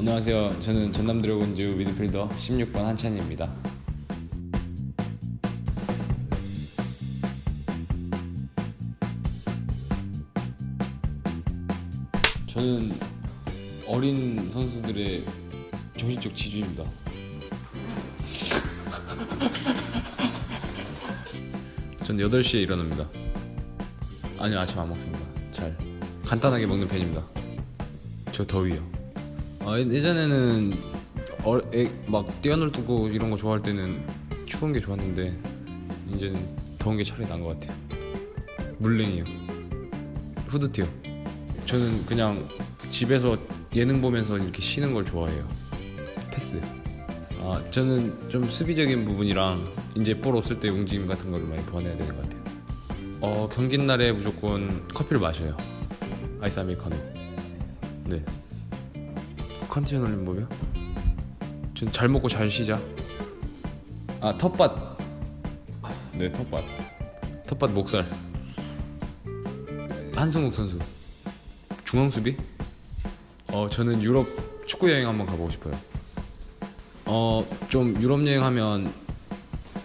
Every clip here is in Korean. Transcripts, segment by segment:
안녕하세요. 저는 전남 드래곤즈 미드필더 16번 한찬입니다. 저는 어린 선수들의 정신적 지주입니다. 전 8시에 일어납니다. 아니요, 아침 안 먹습니다. 잘 간단하게 먹는 편입니다. 저 더위요. 아, 예- 예전에는 어, 애, 막 뛰어놀고 이런 거 좋아할 때는 추운 게 좋았는데 이제는 더운 게 차라리 나은 것 같아요. 물냉이요. 후드티요. 저는 그냥 집에서 예능 보면서 이렇게 쉬는 걸 좋아해요. 패스. 아, 저는 좀 수비적인 부분이랑 이제 볼 없을 때 움직임 같은 걸 많이 보완해야 되는 것 같아요. 어, 경기 날에 무조건 커피를 마셔요. 아이스 아메리카노. 네. 뭐요? 전잘 먹고 잘 쉬자. 아 텃밭. 네 텃밭. 텃밭 목살. 한승욱 선수. 중앙 수비? 어 저는 유럽 축구 여행 한번 가보고 싶어요. 어 좀 유럽 여행하면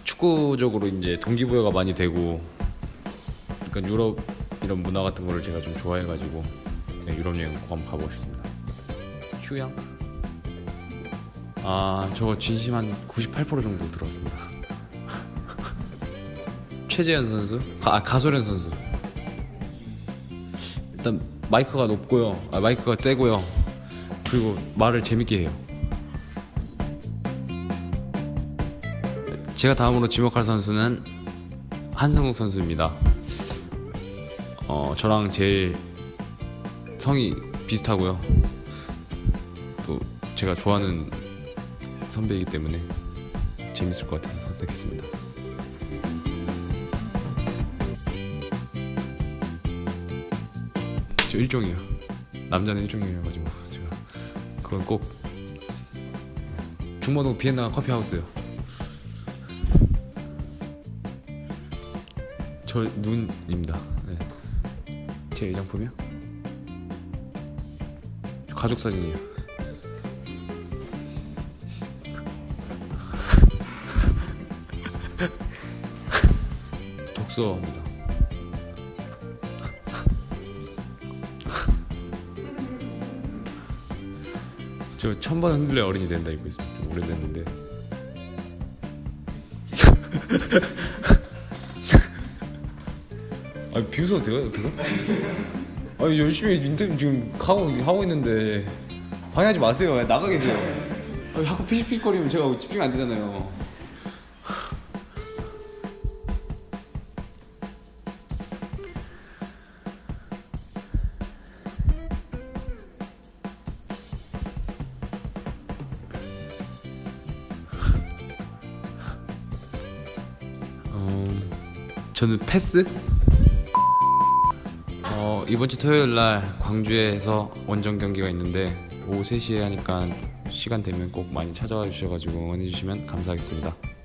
축구적으로 이제 동기부여가 많이 되고, 그러니까 유럽 이런 문화 같은 거를 제가 좀 좋아해가지고 네, 유럽 여행 꼭 한번 가보고 싶습니다. 휴양? 아 저거 진심 한 98% 정도 들어왔습니다. 최재현 선수? 가, 아, 가소련 선수. 일단 마이크가 높고요. 아, 마이크가 세고요. 그리고 말을 재밌게 해요. 제가 다음으로 지목할 선수는 한승욱 선수입니다. 어, 저랑 제일 성이 비슷하고요. 또 제가 좋아하는 선배이기 때문에 재밌을 것 같아서 선택했습니다. 저 일종이요. 남자는 일종이어 가지고 제가 그건 꼭 중모동 비엔나 커피 하우스요. 저 눈입니다. 네. 제 애장품이요? 가족 사진이요. 독서입니다. 저 천번 흔들려 어린이 된다 입고 있습니다. 좀 오래됐는데. 아 비웃어도 돼요 옆에서? 아 열심히 인터뷰 지금 하고 하고 있는데 방해하지 마세요. 나가 계세요. 아, 자꾸 피식피식거리면 제가 집중 안 되잖아요. 어, 저는 패스? 어, 이번 주 토요일 날 광주에서 원정 경기가 있는데 오후 3시에 하니까 시간 되면 꼭 많이 찾아와 주셔가지고 응원해 주시면 감사하겠습니다.